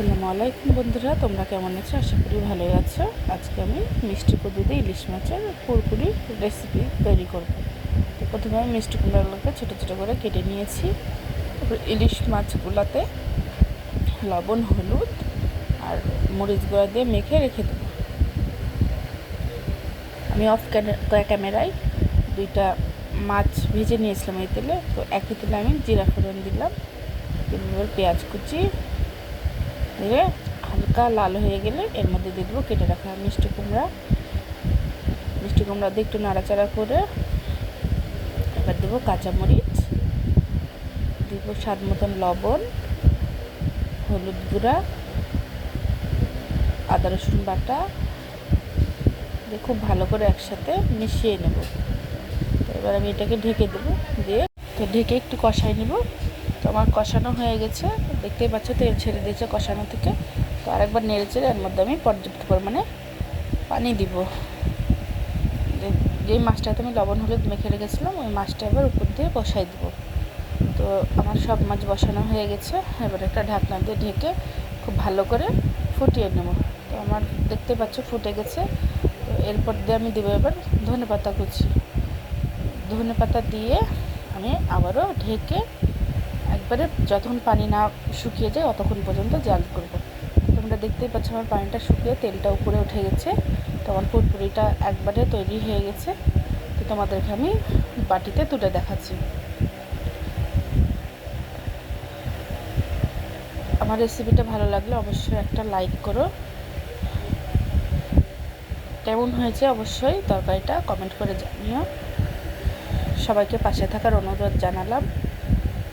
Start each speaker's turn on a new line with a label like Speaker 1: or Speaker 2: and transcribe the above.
Speaker 1: আসসালামু আলাইকুম বন্ধুরা, তোমরা কেমন আছো? আশা করি ভালোই আছো। আজকে আমি মিষ্টি কদুতে ইলিশ মাছের পুরপুরি রেসিপি তৈরি করব। তো প্রথমে আমি মিষ্টি কুমড়াগুলোকে ছোটো ছোটো করে কেটে নিয়েছি। তারপর ইলিশ মাছগুলোতে লবণ, হলুদ আর মরিচ গুঁড়া দিয়ে মেখে রেখে দেবো। আমি অফ ক্যামেরায় দুইটা মাছ ভেজে নিয়েছিলাম এই তেলে। তো একই তেলে আমি জিরা ফোড়ন দিলাম পেঁয়াজ কুচি দিয়ে হালকা লাল হয়ে গেলে এর মধ্যে দিয়ে দেবো কেটে রাখা মিষ্টি কুমড়া। মিষ্টি কুমড়া দিয়ে একটু নাড়াচাড়া করে এবার দেবো কাঁচামরিচ, দিব স্বাদ মতন লবণ, হলুদ গুঁড়া, আদা রসুন বাটা দিয়ে খুব ভালো করে একসাথে মিশিয়ে নেব। এবার আমি এটাকে ঢেকে দেবো, দিয়ে ঢেকে একটু কষাই নেব। তো আমার কষানো হয়ে গেছে। দেখতেই পাচ্ছ তেল ছেড়ে দিয়েছে কষানো থেকে। তো আরেকবার নেড়ে চেড়ে এর মধ্যে আমি পর্যাপ্ত পরিমাণে পানি দিব। যে মাছটাতে আমি লবণ হলুদ মেখে রেখেছিলাম, ওই মাছটা এবার উপর দিয়ে বসাই দেবো। তো আমার সব মাছ বসানো হয়ে গেছে। এবার একটা ঢাকনা দিয়ে ঢেকে খুব ভালো করে ফুটিয়ে নেব। তো আমার দেখতে পাচ্ছ ফুটে গেছে। তো এরপর দিয়ে আমি দেবো এবার ধনে পাতা কুচি। ধনে পাতা দিয়ে আমি আবারও ঢেকে একবারে যতক্ষণ পানি না শুকিয়ে যায় অতক্ষণ পর্যন্ত জাল করব। তোমরা দেখতেই পাচ্ছ আমার পানিটা শুকিয়ে তেলটা উপরে উঠে গেছে। তো আমার পুরপুরিটা একবারে তৈরি হয়ে গেছে। তো তোমাদেরকে আমি বাটিতে তুলে দেখাচ্ছি। আমার রেসিপিটা ভালো লাগলে অবশ্যই একটা লাইক করো। কেমন হয়েছে অবশ্যই তরকারিটা কমেন্ট করে জানিও। সবাইকে পাশে থাকার অনুরোধ জানালাম।